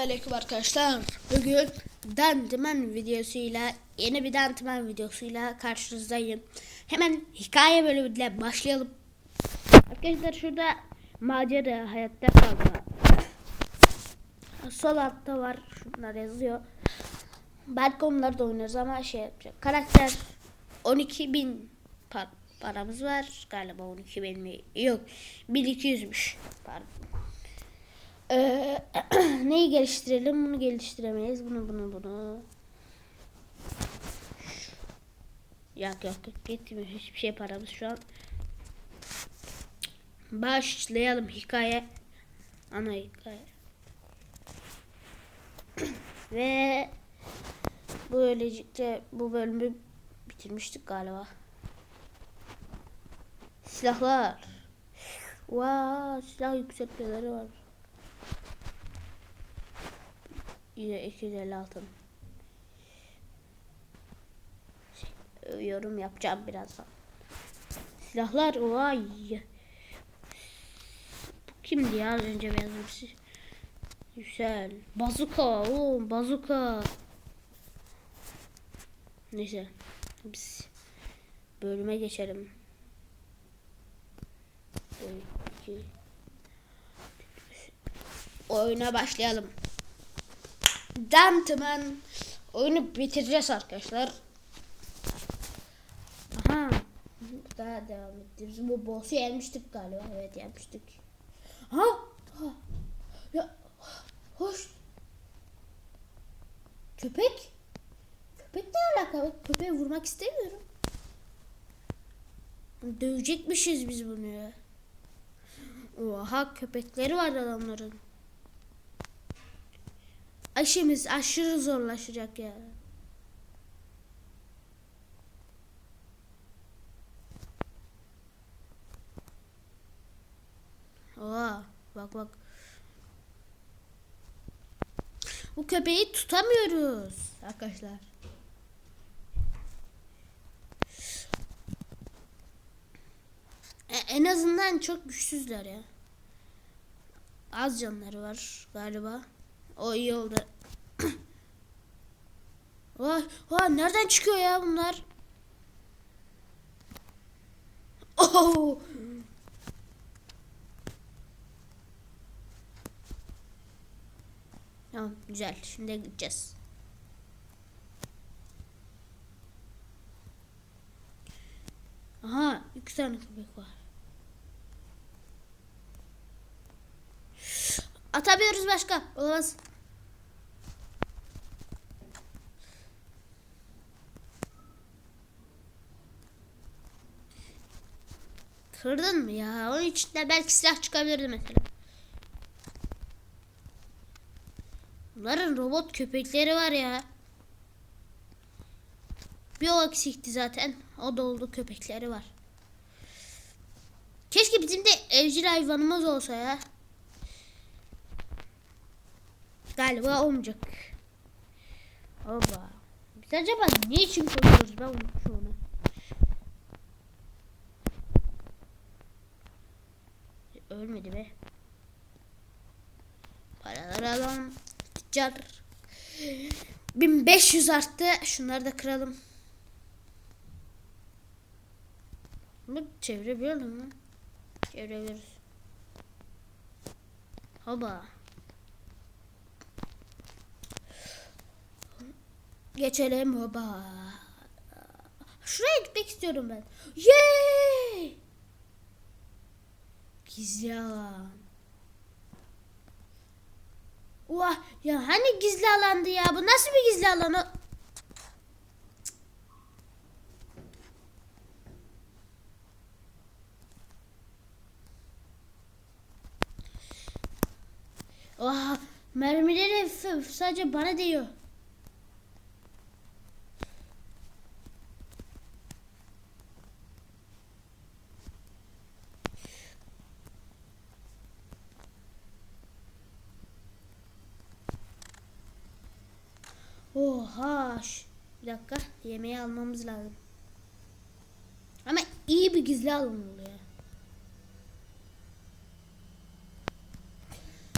Selamünaleyküm arkadaşlar. Bugün Dantıman videosuyla yeni bir Dantıman videosuyla karşınızdayım. Hemen hikaye bölümüyle başlayalım. Arkadaşlar şurada macera hayatta kalma. Sol altta var. Şunlar yazıyor. Belki onları da oynarız ama şey yapacak. Karakter 12.000 par paramız var. Galiba 12.000 mi? Yok. 1200'müş. Pardon. Ee, neyi geliştirelim? Bunu geliştiremeyiz. Bunu bunu bunu. Yok yok gitmiyor. Hiçbir şey paramız şu an. Başlayalım hikaye. Ana hikaye. Ve böylelikle bu bölümü bitirmiştik galiba. Silahlar. Vaa silah yükseltmeleri var. Yine 250 altın. Şey, yorum yapacağım birazdan. Silahlar vay. Bu kimdi ya az önce birisi? Güzel. Bazuka. Oo, bazuka. Neyse. Biz bölüme geçelim. Oyuna başlayalım. Dantıman oyunu bitireceğiz arkadaşlar. Aha. Daha devam etti. Biz bu boss'u yenmiştik galiba. Evet yenmiştik. Ha? ha. Ya hoş. Köpek? Köpek ne alaka? Köpeği vurmak istemiyorum. Dövecekmişiz biz bunu ya. Oha köpekleri var adamların. Aşımız aşırı zorlaşacak ya. Oha bak bak. Bu köpeği tutamıyoruz arkadaşlar. E, en azından çok güçsüzler ya. Az canları var galiba. O iyi oldu. Vay, vay nereden çıkıyor ya bunlar? Oh! Tamam güzel. Şimdi gideceğiz. Aha iki tane köpek var. Atamıyoruz başka. Olamaz. Kırdın mı ya? Onun içinden belki silah çıkabilirdi mesela. Bunların robot köpekleri var ya. Bir o eksikti zaten. O da oldu köpekleri var. Keşke bizim de evcil hayvanımız olsa ya. Galiba olmayacak. Oba. Biz acaba ne için koyuyoruz ben unutmuşum onu. Ölmedi be. Paraları alalım. Tüccar. 1500 arttı. Şunları da kıralım. Bu çevirebiliyor mu? Çevirebiliriz. Hoba. Geçelim hoba. Şuraya gitmek istiyorum ben. Yay! Gizli alan. Vah ya hani gizli alandı ya? Bu nasıl bir gizli alan o? Oha mermileri sadece bana değiyor. Oha. Bir dakika. Yemeği almamız lazım. Ama iyi bir gizli alan oluyor.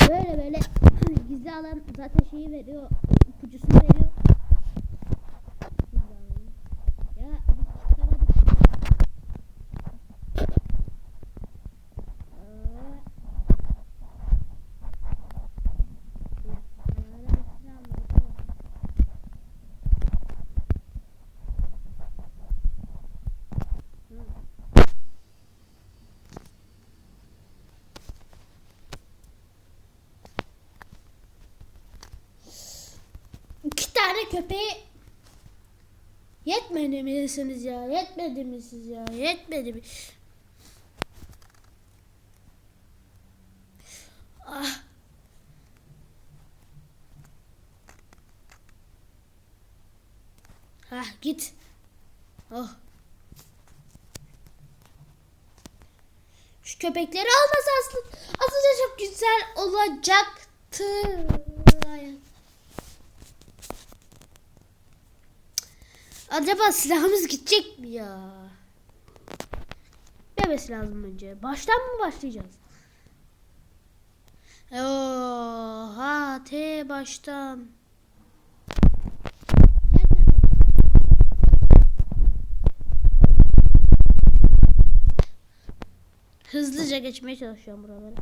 Böyle böyle gizli alan zaten şeyi veriyor. ipucusunu veriyor. Gizli alanı. Ya biz çıkamadık. Aa. Ya, hala hepsini almadık ama. Hı. İki tane köpeği yetmedi misiniz ya? Yetmedi mi siz ya? Yetmedi mi? Ah. Ah git. Oh. Şu köpekleri almasa aslında, aslında çok güzel olacaktı. Hayat. Acaba silahımız gidecek mi ya? Demesi lazım önce. Baştan mı başlayacağız? Oha T baştan. Hızlıca geçmeye çalışıyorum buraları.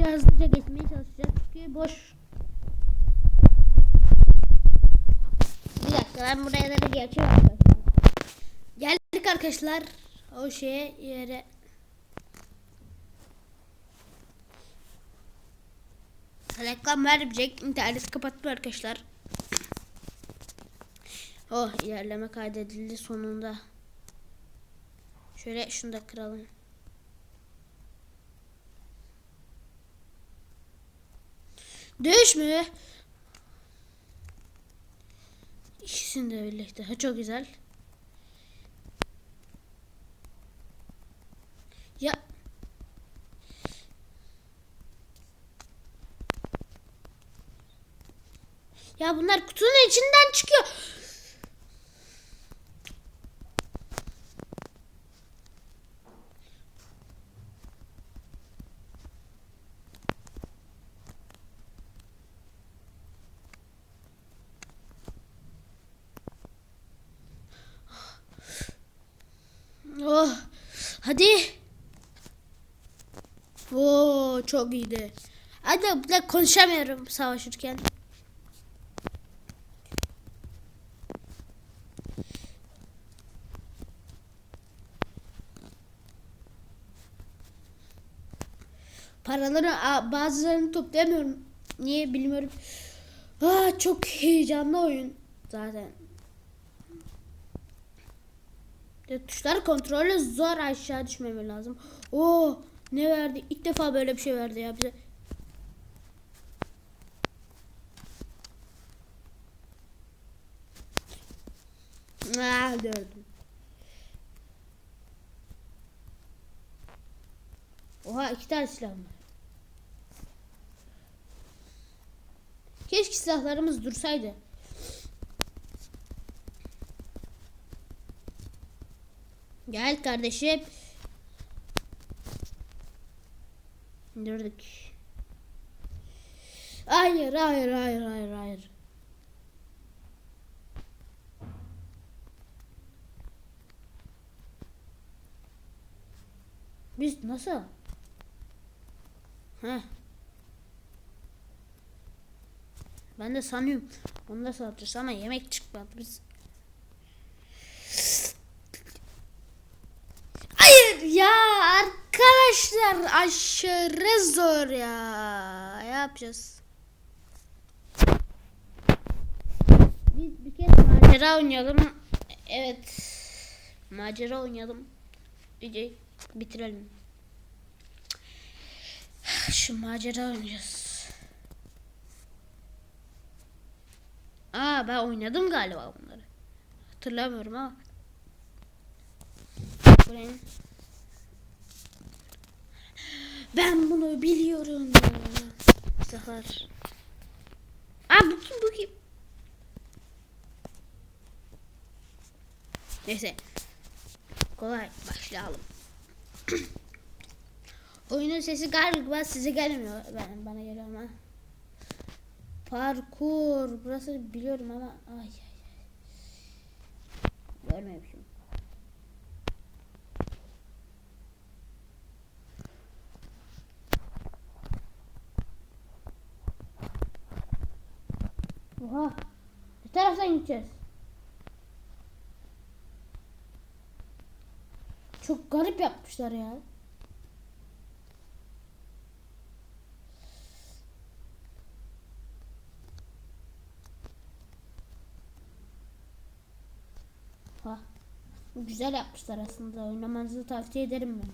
Hızlıca hızlıca geçmeye çalışacağız çünkü boş. Bir dakika ben buraya da geçiyorum. Geldik arkadaşlar o şeye yere. Reklam vermeyecek. İnternet kapattım arkadaşlar. Oh ilerleme kaydedildi sonunda. Şöyle şunu da kıralım. Dövüş mü? İkisini de birlikte. Ha, çok güzel. Ya. Ya bunlar kutunun içinden çıkıyor. Oh. Hadi. Oo çok iyiydi. Hadi bir konuşamıyorum savaşırken. Paraları bazılarını toplayamıyorum. Niye bilmiyorum. Aa, çok heyecanlı oyun zaten. Ya, tuşlar kontrolü zor aşağı düşmeme lazım. Oo ne verdi? İlk defa böyle bir şey verdi ya bize. Ah gördüm. Oha iki tane silah var. Keşke silahlarımız dursaydı. Gel kardeşim. Durduk. Hayır, hayır, hayır, hayır, hayır. Biz nasıl? Heh. Ben de sanıyorum. Onu da satacağız ama yemek çıkmadı biz. Hayır ya arkadaşlar aşırı zor ya. Yapacağız? Biz bir kez macera oynayalım. Evet. Macera oynayalım. Videoyu bitirelim. Şu macera oynayacağız. Aa ben oynadım galiba bunları. Hatırlamıyorum ama. Buraya. Ben bunu biliyorum sefer. Aa bu kim bu kim? Neyse. kolay başlayalım. Oyunun sesi galiba size gelmiyor. Ben bana geliyor ama. Parkur. Burası biliyorum ama ay ay ay. Görmemişim. Oha. Ne taraftan gideceğiz? Çok garip yapmışlar ya. Ha. Güzel yapmışlar aslında. Oynamanızı tavsiye ederim ben.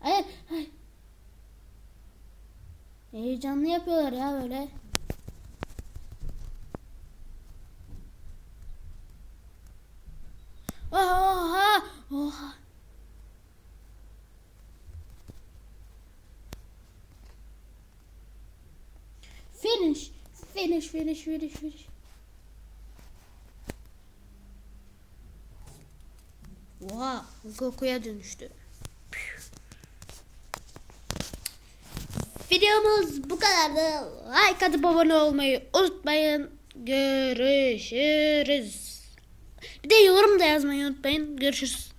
Ay, ay. Heyecanlı yapıyorlar ya böyle. Oha! Oha! Finish! Finish, finish, finish, finish. Oha! Goku'ya dönüştü. Videomuz bu kadardı. Like atıp abone olmayı unutmayın. Görüşürüz. Bir de yorum da yazmayı unutmayın. Görüşürüz.